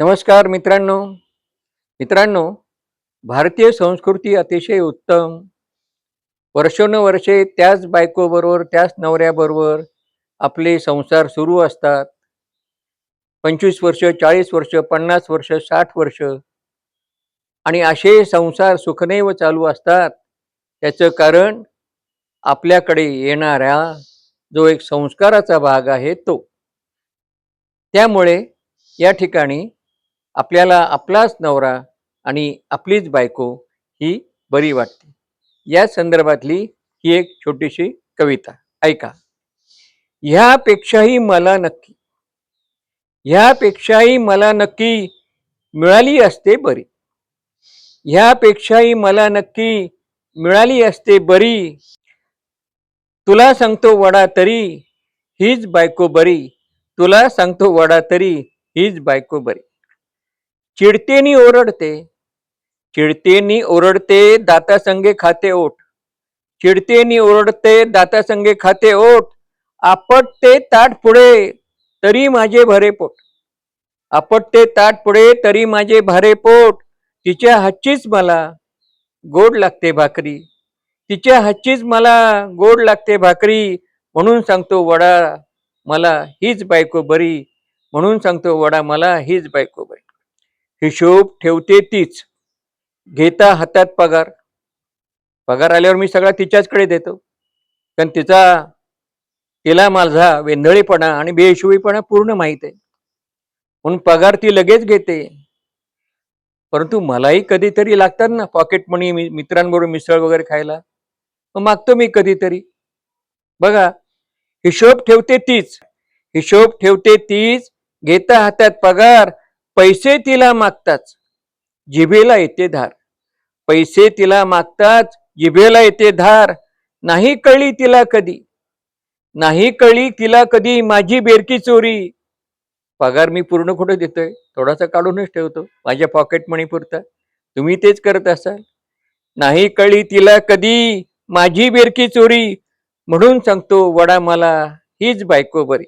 नमस्कार मित्रांनो. मित्रांनो भारतीय संस्कृती अतिशय उत्तम. वर्षोनुवर्षे त्याच बायकोबरोबर त्याच नवऱ्याबरोबर आपले संसार सुरू असतात. पंचवीस वर्ष चाळीस वर्ष पन्नास वर्ष साठ वर्ष आणि असे संसार सुखनैव चालू असतात. त्याचं कारण आपल्याकडे येणाऱ्या जो एक संस्काराचा भाग आहे तो. त्यामुळे या ठिकाणी आपल्याला आपलाच नवरा आणि आपलीच बायको ही बरी वाटते. या संदर्भातली ही एक छोटीशी कविता. ऐका. ह्यापेक्षाही मला नक्की. ह्यापेक्षाही मला नक्की मिळाली असते बरी. ह्यापेक्षाही मला नक्की मिळाली असते बरी. तुला सांगतो वडा तरी हीच बायको बरी. तुला सांगतो वडा तरी हीच बायको बरी. चिडतेनी ओरडते. चिडतेनी ओरडते दाता संगे खाते ओठ. चिडतेनी ओरडते दाता संगे खाते ओठ. आपटते ताट पुढे तरी माझे भरे पोट. आपटते ताट पुढे तरी माझे भारे पोट. तिच्या हातचीच मला गोड लागते भाकरी. तिच्या हातचीच मला गोड लागते भाकरी. म्हणून सांगतो वडा मला हीच बायको बरी. म्हणून सांगतो वडा मला हीच बायको बरी. हिशोब ठेवते तीच. घेता हातात पगार. पगार आल्यावर मी सगळा तिच्याचकडे देतो. कारण तिचा तिला माझा वेंधळीपणा आणि बेहिशोबीपणा पूर्ण माहीत आहे. म्हणून पगार ती लगेच घेते. परंतु मलाही कधीतरी लागतात ना पॉकेट मनी मित्रांबरोबर मिसळ वगैरे खायला. मग मागतो मी कधीतरी. बघा हिशोब ठेवते तीच. हिशोब ठेवते तीच घेता हातात पगार पैसे तिला मागताच जिभेला येते धार. पैसे तिला मागताच जिभेला येते धार. नाही कळली तिला कधी. नाही कळली तिला कधी माझी बेरकी चोरी. पगार मी पूर्ण कुठे देतोय थोडासा काढूनच ठेवतो माझ्या पॉकेट मनी पुरता. तुम्ही तेच करत असाल. नाही कळी तिला कधी माझी बेरकी चोरी. म्हणून सांगतो वडा मला हीच बायको बरी.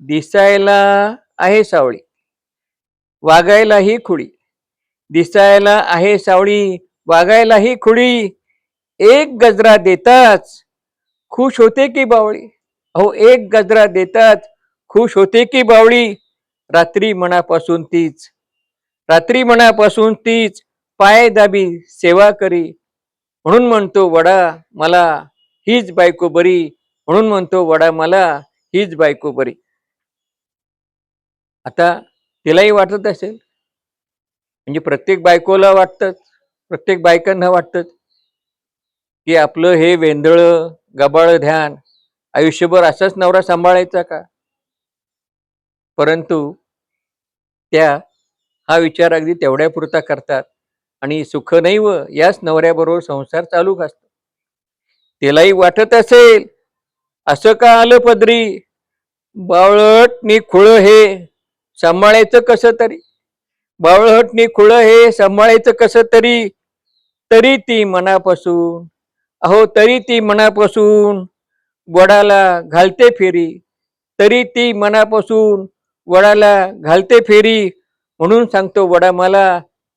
दिसायला आहे सावळी. वागायलाही खुडी. दिसायला आहे सावळी वागायलाही खुडी. एक गजरा देताच खुश होते की बावळी. अहो एक गजरा देताच खुश होते की बावळी. रात्री मनापासून तीच रात्री मनापासून तीच पाय दाबी सेवा करी. म्हणून म्हणतो वडा मला हीच बायको बरी. म्हणून म्हणतो वडा मला हीच बायको बरी. आता तिलाही वाटत असेल. म्हणजे प्रत्येक बायकोला वाटतं प्रत्येक बायकांना वाटतं की आपलं हे वेंदळं गबाळ ध्यान आयुष्यभर असाच नवरा सांभाळायचा का? परंतु त्या हा विचार अगदी तेवढ्या पुरता करतात आणि सुखनैव याच नवऱ्याबरोबर संसार चालू असतो तिलाही वाटत असेल असं का आलं पदरी? बावळट नि खुळ हे. सांभाळायचं कसं तरी? बावळहटणी खुळं हे सांभाळायचं कसं तरी? तरी ती मनापासून. अहो तरी ती मनापासून. वडाला घालते फेरी. तरी ती मनापासून. वडाला घालते फेरी. म्हणून सांगतो वडा मला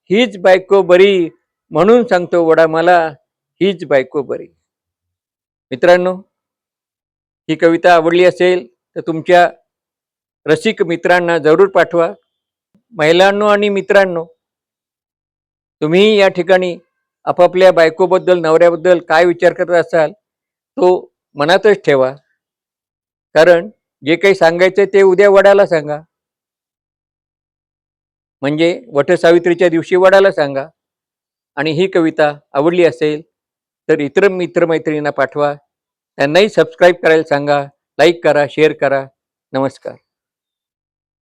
हीच बायको बरी. म्हणून सांगतो वडा मला हीच बायको बरी. मित्रांनो ही कविता आवडली असेल तर तुमच्या रसिक मित्रांना जरूर पाठवा. महिलांनो आणि मित्रांनो तुम्ही या ठिकाणी आपापल्या बायकोबद्दल नवऱ्याबद्दल काय विचार करत असाल तो मनातच ठेवा. कारण जे काही सांगायचं ते उद्या वडाला सांगा. म्हणजे वटसावित्रीच्या दिवशी वडाला सांगा. आणि ही कविता आवडली असेल तर इतर मित्रमैत्रिणींना पाठवा. त्यांनाही सबस्क्राईब करायला सांगा लाईक करा शेअर करा. नमस्कार.